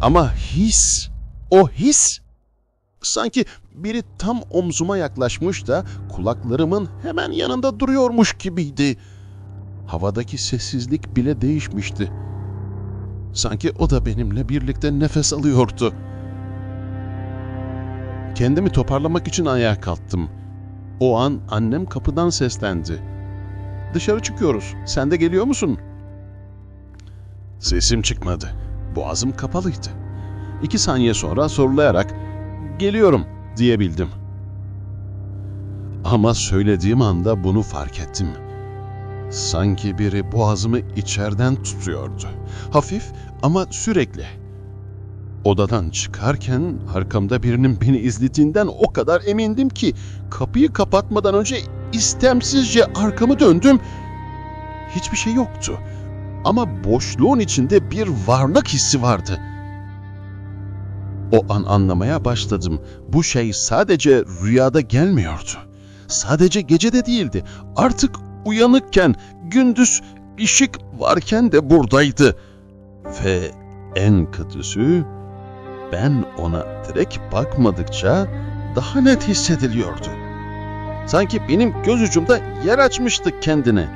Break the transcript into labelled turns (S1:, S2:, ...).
S1: Ama his, o his sanki biri tam omzuma yaklaşmış da kulaklarımın hemen yanında duruyormuş gibiydi. Havadaki sessizlik bile değişmişti. Sanki o da benimle birlikte nefes alıyordu. Kendimi toparlamak için ayağa kalktım. O an annem kapıdan seslendi. Dışarı çıkıyoruz. Sen de geliyor musun? Sesim çıkmadı. Boğazım kapalıydı. İki saniye sonra sorulayarak geliyorum diyebildim. Ama söylediğim anda bunu fark ettim. Sanki biri boğazımı içeriden tutuyordu. Hafif ama sürekli. Odadan çıkarken arkamda birinin beni izlediğinden o kadar emindim ki kapıyı kapatmadan önce istemsizce arkamı döndüm. Hiçbir şey yoktu. Ama boşluğun içinde bir varlık hissi vardı. O an anlamaya başladım. Bu şey sadece rüyada gelmiyordu. Sadece gecede değildi. Artık uyanıkken, gündüz ışık varken de buradaydı. Ve en kötüsü ben ona direkt bakmadıkça daha net hissediliyordu. Sanki benim göz ucumda yer açmıştı kendine.